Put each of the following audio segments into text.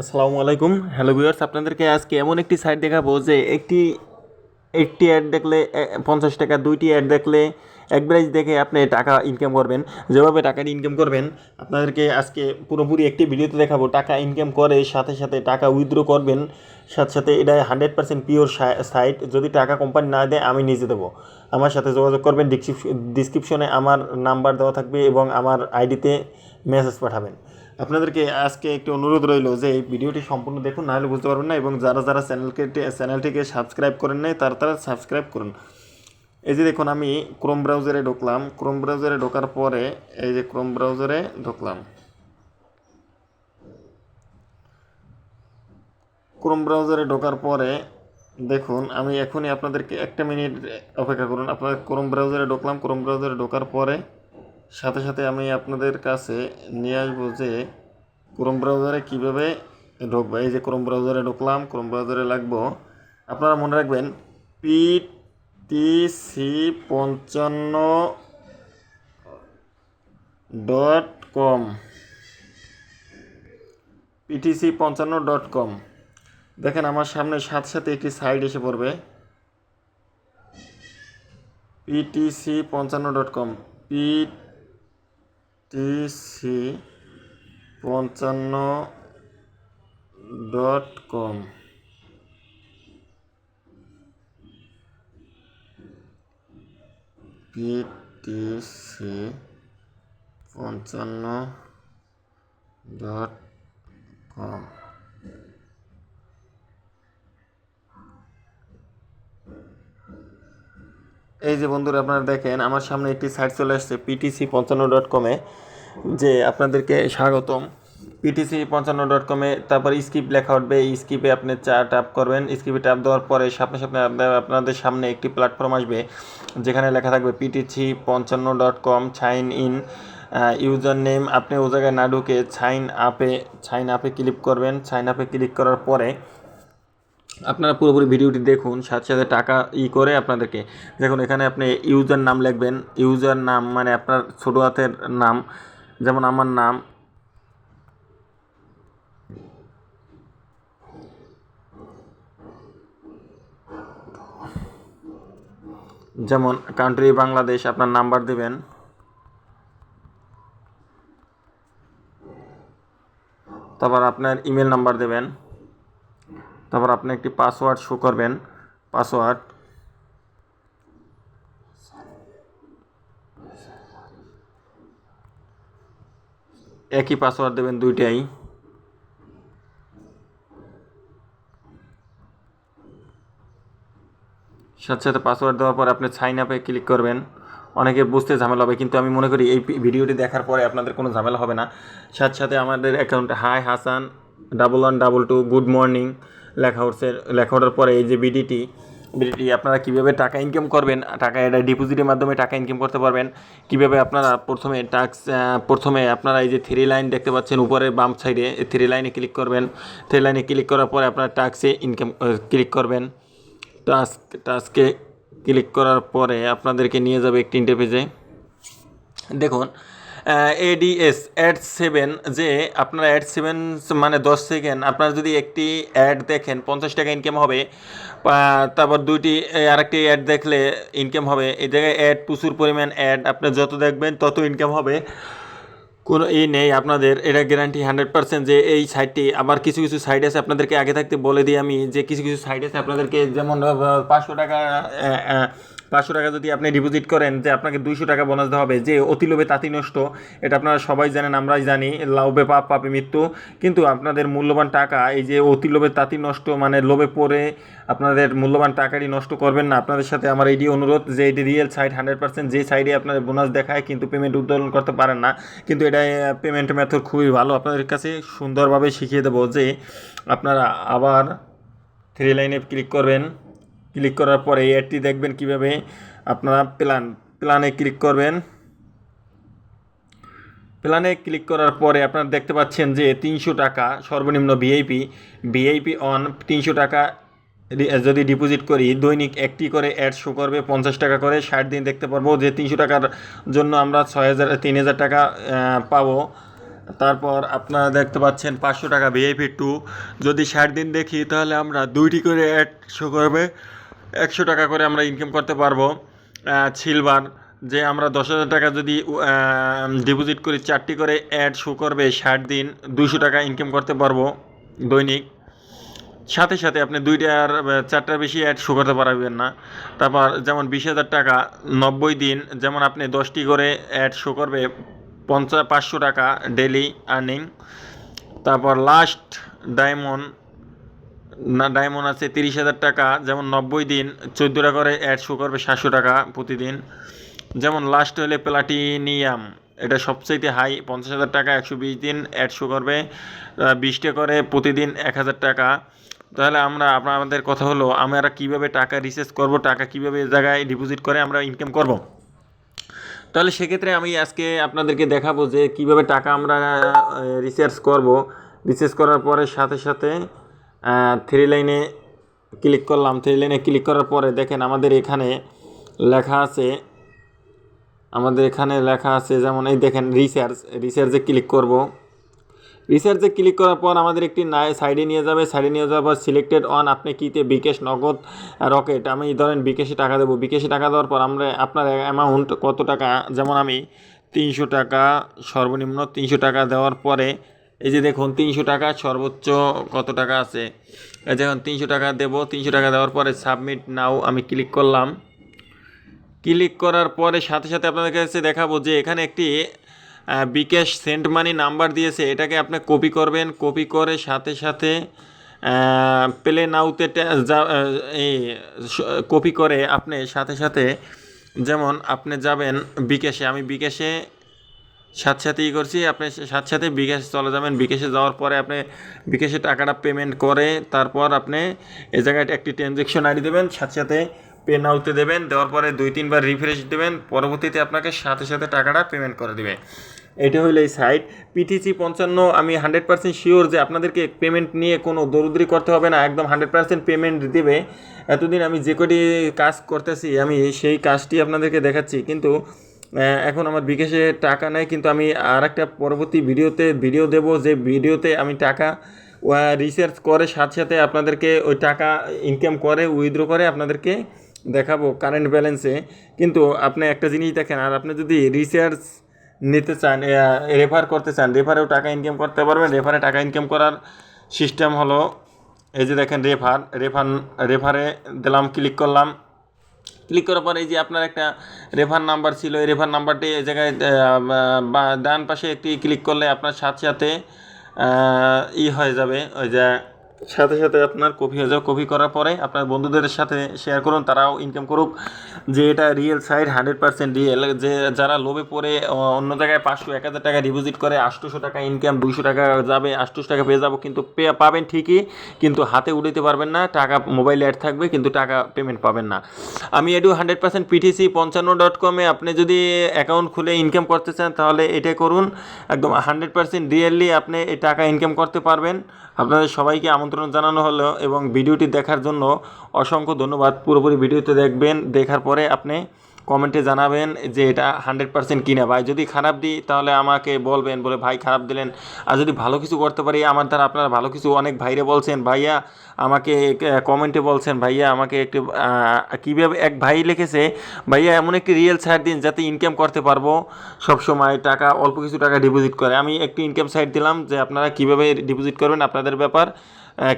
আসসালামু আলাইকুম। Hello viewers আপনাদেরকে আজকে এমন একটি সাইট দেখাবো যে একটি একটি অ্যাড দেখলে পঞ্চাশ টাকা, দুইটি অ্যাড দেখলে একবারেজ দেখে আপনি টাকা ইনকাম করবেন। যেভাবে টাকা ইনকাম করবেন, আপনাদেরকে আজকে পুরোপুরি একটি ভিডিওতে দেখাবো। টাকা ইনকাম করে সাথে সাথে টাকা উইথড্র করবেন, সাথে সাথে এটা হান্ড্রেড পার্সেন্ট পিওর সাইট যদি টাকা কোম্পানি না দেয়, আমি নিজে দেবো। আমার সাথে যোগাযোগ করবেন ডিসক্রিপশনে আমার নাম্বার দেওয়া থাকবে এবং আমার আইডিতে মেসেজ পাঠাবেন। আপনাদেরকে আজকে একটি অনুরোধ রইল যে এই ভিডিওটি সম্পূর্ণ দেখুন, নাহলে বুঝতে পারবেন না এবং যারা যারা চ্যানেলকে চ্যানেলটিকে সাবস্ক্রাইব করেন নাই, তারা তারা সাবস্ক্রাইব করুন। এই যে দেখুন, আমি ক্রোম ব্রাউজারে ঢুকলাম। ক্রোম ব্রাউজারে ঢোকার পরে এই যে ক্রোম ব্রাউজারে ঢুকলাম। ক্রোম ব্রাউজারে ঢোকার পরে দেখুন, আমি এখনই আপনাদেরকে একটা মিনিট অপেক্ষা করুন। আপনাদের ক্রোম ব্রাউজারে ঢুকলাম। ক্রোম ব্রাউজারে ঢোকার পরে সাথে সাথে আমি আপনাদের কাছে নিয়ে আসব যে ক্রোম ব্রাউজারে কীভাবে ঢুকবো। এই যে ক্রোম ব্রাউজারে ঢুকলাম ক্রোম ব্রাউজারে লাগবো। আপনারা মনে রাখবেন পি টি সি পঞ্চান্ন ডট কম পিটিসি পঞ্চান্ন ডট কম দেখেন আমার সামনে সাথে সাথে একটি সাইট এসে পড়বে। পিটিসি পঞ্চান্ন ডট কম পিটিসি পঞ্চান্ন ডট কম। পিটিসি পঞ্চান্ন ডট কম। এই যে বন্ধুরা আপনারা দেখেন, আমার সামনে একটি সাইট চলে আসছে পিটিসি পঞ্চান্ন ডট কমে যে আপনাদেরকে স্বাগতম। পিটিসি পঞ্চান্ন ডট কমে তারপর স্কিপ লেখা উঠবে, এই স্কিপে আপনি চা টাপ করবেন স্কিপে টাপ দেওয়ার পরে সামনে সামনে আপনাদের সামনে একটি প্ল্যাটফর্ম আসবে, যেখানে লেখা থাকবে পিটিসি পঞ্চান্ন dot com sign in user name আপনি ও জায়গায় না ঢুকে সাইন আপে সাইন আপে ক্লিক করবেন। সাইন আপে ক্লিক করার পরে আপনারা পুরোপুরি ভিডিওটি দেখুন, সাথে সাথে টাকা ই করে আপনাদেরকে। দেখুন, এখানে আপনি ইউজার নাম লিখবেন। ইউজার নাম মানে আপনার ছোটো হাতের নাম, যেমন আমার নাম। যেমন কান্ট্রি বাংলাদেশ আপনার নাম্বার দেবেন। তারপর আপনার ইমেল নাম্বার দেবেন। তারপর আপনি একটি পাসওয়ার্ড শো করবেন। পাসওয়ার্ড একই পাসওয়ার্ড দেবেন দুইটাই। সাথে সাথে পাসওয়ার্ড দেওয়ার পর আপনি সাইন আপে ক্লিক করবেন। অনেকের বুঝতে ঝামেলা হবে, কিন্তু আমি মনে করি এই ভিডিওটি দেখার পরে আপনাদের কোনো ঝামেলা হবে না। সাথে সাথে আমাদের অ্যাকাউন্টে hi Hasan double one double two good morning লেখা উঠছে, লেখা ওঠার পরে এই যে বিডিটি বিডিটি আপনারা কীভাবে টাকা ইনকাম করবেন, টাকা এটা ডিপোজিটের মাধ্যমে টাকা ইনকাম করতে পারবেন, কীভাবে আপনারা প্রথমে টাক্স প্রথমে আপনারা এই যে থ্রি লাইন দেখতে পাচ্ছেন উপরে বাম সাইডে থ্রি লাইনে ক্লিক করবেন থ্রি লাইনে ক্লিক করার পরে আপনারা টাক্সে ইনকাম ক্লিক করবেন টাস্ক টাস্কে ক্লিক করার পরে আপনাদেরকে নিয়ে যাবে একটি ইন্টারপেজে দেখুন এডিএস অ্যাড সেভেন যে আপনার অ্যাড সেভেন মানে দশ সেকেন্ড আপনার যদি একটি অ্যাড দেখেন, পঞ্চাশ টাকা ইনকাম হবে তারপর দুইটি আরেকটি অ্যাড দেখলে ইনকাম হবে। এই জায়গায় অ্যাড প্রচুর পরিমাণ অ্যাড আপনি যত দেখবেন তত ইনকাম হবে। কোনো ই নেই আপনাদের, এটা গ্যারান্টি হান্ড্রেড পার্সেন্ট যে এই সাইটটি আবার কিছু কিছু সাইট আছে আপনাদেরকে আগে থাকতে বলে দিই আমি, যে কিছু কিছু সাইট আছে আপনাদেরকে যেমন পাঁচশো টাকা পাঁচশো টাকা যদি আপনি ডিপোজিট করেন যে আপনাকে দুইশো টাকা বোনাস দেওয়া হবে, যে অতি লোভে তাঁতি নষ্ট, এটা আপনারা সবাই জানেন, আমরাই জানি লাভে পাপ, পাপে মৃত্যু। কিন্তু আপনাদের মূল্যবান টাকা, এই যে অতি লোভে তাঁতি নষ্ট মানে লোভে পড়ে আপনাদের মূল্যবান টাকাটি নষ্ট করবেন না। আপনাদের সাথে আমার এইটি অনুরোধ যে এটি রিয়েল সাইট হান্ড্রেড পার্সেন্ট যে সাইডে আপনাদের বোনাস দেখায়, কিন্তু পেমেন্ট উত্তোলন করতে পারেন না। কিন্তু এটা পেমেন্ট মেথড খুবই ভালো। আপনাদের কাছে সুন্দরভাবে শিখিয়ে দেবো যে আপনারা আবার থ্রি লাইনে ক্লিক করবেন। ক্লিক করার পরে এই অ্যাডটি দেখবেন কীভাবে আপনারা প্ল্যান প্ল্যানে ক্লিক করবেন। প্ল্যানে ক্লিক করার পরে আপনারা দেখতে পাচ্ছেন যে তিনশো টাকা সর্বনিম্ন ভিআইপি ভিআইপি অন তিনশো টাকা যদি ডিপোজিট করি, দৈনিক একটি করে অ্যাড শো করবে পঞ্চাশ টাকা করে। ষাট দিন দেখতে পারব যে তিনশো টাকার জন্য আমরা ছয় হাজার, তিন হাজার টাকা পাবো। তারপর আপনারা দেখতে পাচ্ছেন পাঁচশো টাকা ভিআইপি টু যদি ষাট দিন দেখি তাহলে আমরা দুইটি করে অ্যাড শো করবে। একশো টাকা করে আমরা ইনকাম করতে পারব সিলভার যে আমরা দশ হাজার টাকা যদি ডিপোজিট করি চারটি করে অ্যাড শো করবে ষাট দিন দুইশো টাকা ইনকাম করতে পারব দৈনিক। সাথে সাথে আপনি দুইটার আহ, চারটার বেশি অ্যাড শো করতে পারবেন না। তারপর যেমন বিশ হাজার টাকা নব্বই দিন যেমন আপনি দশটি করে অ্যাড শো করবে পঞ্চাশ পাঁচশো টাকা ডেলি আর্নিং তারপর লাস্ট ডায়মন্ড না ডায়মন্ড আছে তিরিশ হাজার টাকা, যেমন নব্বই দিন চোদ্দোটা করে অ্যাড শো করবে সাতশো টাকা প্রতিদিন। যেমন লাস্ট হলে প্লাটিনিয়াম এটা সবচেয়ে হাই পঞ্চাশ হাজার টাকা, একশো বিশ দিন অ্যাড শো করবে বিশটা করে প্রতিদিন এক হাজার টাকা। তাহলে আমরা, আপনার, আমাদের কথা হলো, আমরা কীভাবে টাকা রিচার্জ করব, টাকা কীভাবে জায়গায় ডিপোজিট করে আমরা ইনকাম করব? তাহলে সেক্ষেত্রে আমি আজকে আপনাদেরকে দেখাবো যে কীভাবে টাকা আমরা রিচার্জ করব। রিচার্জ করার পরে সাথে সাথে থ্রি লাইনে ক্লিক করলাম। থ্রি লাইনে ক্লিক করার পরে দেখেন আমাদের এখানে লেখা আছে, আমাদের এখানে লেখা আছে যেমন এই দেখেন রিচার্জ রিচার্জে ক্লিক করব। রিসার্চে ক্লিক করার পর আমাদের একটি সাইডে নিয়ে যাবে। সাইডে নিয়ে যাওয়ার পর সিলেক্টেড অন আপনি কিতে বিকেশ নগদ রকেট আমি ধরেন বিকেশে টাকা দেবো। বিকেশে টাকা দেওয়ার পর আমরা, আপনার অ্যামাউন্ট কত টাকা, যেমন আমি তিনশো টাকা সর্বনিম্ন তিনশো টাকা দেওয়ার পরে এই যে দেখুন, তিনশো টাকা, সর্বোচ্চ কত টাকা আছে? দেখুন তিনশো টাকা দেবো, তিনশো টাকা দেওয়ার পরে সাবমিট নাও আমি ক্লিক করলাম। ক্লিক করার পরে সাথে সাথে আপনাদের কাছে দেখাবো যে এখানে একটি বিকাশ সেন্ট মানি নাম্বার দিয়েছে। এটাকে আপনি কপি করবেন কপি করে সাথে সাথে প্লে নাউতে এই কপি করে আপনি সাথে সাথে যেমন আপনি যাবেন বিকাশে, আমি বিকাশে সাথে সাথে ই করছি। আপনি সাথে সাথে বিকাশে চলে যাবেন। বিকাশে যাওয়ার পরে আপনি বিকাশে টাকাটা পেমেন্ট করে তারপর আপনি এই জায়গায় একটি ট্রানজ্যাকশন আইডি দেবেন সাথে সাথে পে নাউতে দেবেন। দেওয়ার পরে দুই, তিনবার রিফ্রেশ দেবেন। পরবর্তীতে আপনাকে সাথে সাথে টাকাটা পেমেন্ট করে দেবে। এটা হলো এই সাইট পিটিসি পঞ্চান্ন, আমি হান্ড্রেড পার্সেন্ট শিওর যে আপনাদেরকে পেমেন্ট নিয়ে কোনো দরুদ্রি করতে হবে না। একদম হান্ড্রেড পার্সেন্ট পেমেন্ট দেবে। এতদিন আমি যে কটি কাজ করতেছি, আমি সেই কাজটি আপনাদেরকে দেখাচ্ছি। কিন্তু এখন আমার বিকাশে টাকা নেই, কিন্তু আমি আর একটা পরবর্তী ভিডিওতে ভিডিও দেব। যে ভিডিওতে আমি টাকা রিসার্চ করে, সাথে সাথে আপনাদেরকে ওই টাকা ইনকাম করে উইথড্র করে আপনাদেরকে দেখাবো কারেন্ট ব্যালেন্সে কিন্তু আপনি একটা জিনিস দেখেন, আর আপনি যদি রিসার্চ নিতে চান রেফার করতে চান রেফারেও টাকা ইনকাম করতে পারবেন। রেফারে টাকা ইনকাম করার সিস্টেম হলো, এই যে দেখেন রেফার রেফার রেফারে দিলাম ক্লিক করলাম। ক্লিক করার পর এই যে আপনার একটা রেফার নাম্বার ছিল, এই রেফার নাম্বারটি এই জায়গায় ডান পাশে একটি ক্লিক করলে আপনার সাথে সাথে ই হয়ে যাবে, ওই যে সাথে সাথে আপনার কপি হয়ে যাবে। কপি করার পরে আপনার বন্ধুদের সাথে শেয়ার করুন, তারাও ইনকাম করুক। যে এটা real side hundred percent real যে যারা লোভে পড়ে অন্য জায়গায় পাঁচশো, এক হাজার টাকা ডিপোজিট করে, আটশোশো টাকা ইনকাম দুইশো টাকা যাবে, আটশোশো টাকা পেয়ে যাব, কিন্তু পে, পাবেন ঠিকই, কিন্তু হাতে উঠাতে পারবেন না, টাকা মোবাইলে অ্যাড থাকবে, কিন্তু টাকা পেমেন্ট পাবেন না। আমি এডু হান্ড্রেড পার্সেন্ট পিটিসি পঞ্চান্ন ডট কমে আপনি যদি অ্যাকাউন্ট খুলে ইনকাম করতে চান, তাহলে এটাই করুন। একদম হান্ড্রেড পার্সেন্ট রিয়েলি আপনি টাকা ইনকাম করতে পারবেন। আপনাদের সবাইকে আমন্ত্রণ জানানো হলো এবং ভিডিওটি দেখার জন্য অসংখ্য ধন্যবাদ। পুরোপুরি ভিডিওতে দেখবেন, দেখার পরে আপনি কমেন্টে জানাবেন যে এটা হান্ড্রেড পার্সেন্ট কিনা। ভাই, যদি খারাপ দিই, তাহলে আমাকে বলবেন, বলে, ভাই, খারাপ দিলেন। আর যদি ভালো কিছু করতে পারি, আমার দ্বারা আপনারা ভালো কিছু অনেক ভাইরে বলছেন, ভাইয়া আমাকে কমেন্টে বলছেন, ভাইয়া আমাকে একটু কীভাবে এক ভাই লিখেছে, ভাইয়া, এমন একটি রিয়েল সাইট দিন যাতে ইনকাম করতে পারব। সবসময় টাকা, অল্প কিছু টাকা ডিপোজিট করে। আমি একটি ইনকাম সাইট দিলাম যে আপনারা কীভাবে ডিপোজিট করবেন আপনাদের ব্যাপার।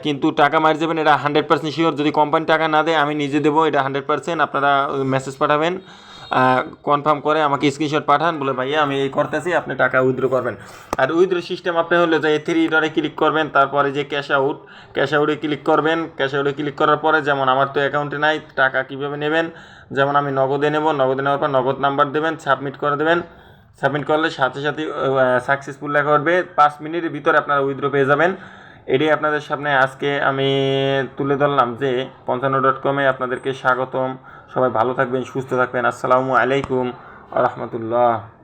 কিন্তু টাকা মারি যাবেন, এটা হান্ড্রেড পার্সেন্ট শিওর যদি কোম্পানি টাকা না দেয়, আমি নিজে দেবো, এটা হান্ড্রেড পার্সেন্ট আপনারা মেসেজ পাঠাবেন কনফার্ম করে আমাকে স্ক্রিনশট পাঠান, বলে ভাইয়া, আমি এই করতেছি, আপনি টাকা উইথড্র করবেন। আর উইথড্র সিস্টেম আপনি হলো যে থ্রি ডরে ক্লিক করবেন, তারপরে যে ক্যাশ আউট ক্যাশ আউটে ক্লিক করবেন। ক্যাশ আউটে ক্লিক করার পরে, যেমন আমার তো অ্যাকাউন্টে নাই, টাকা কীভাবে নেবেন? যেমন আমি নগদে নেব, নগদে নেওয়ার পর নগদ নাম্বার দেবেন সাবমিট করে দেবেন। সাবমিট করলে সাথে সাথে সাকসেসফুল লেখা করবে পাঁচ মিনিটের ভিতরে আপনারা উইথড্র পেয়ে যাবেন। এটাই আপনাদের সামনে আজকে আমি তুলে ধরলাম যে পঞ্চান্ন ডট কমে আপনাদেরকে স্বাগতম। সবাই ভালো থাকবেন, সুস্থ থাকবেন। আসসালামু আলাইকুম রহমতুল্লাহ।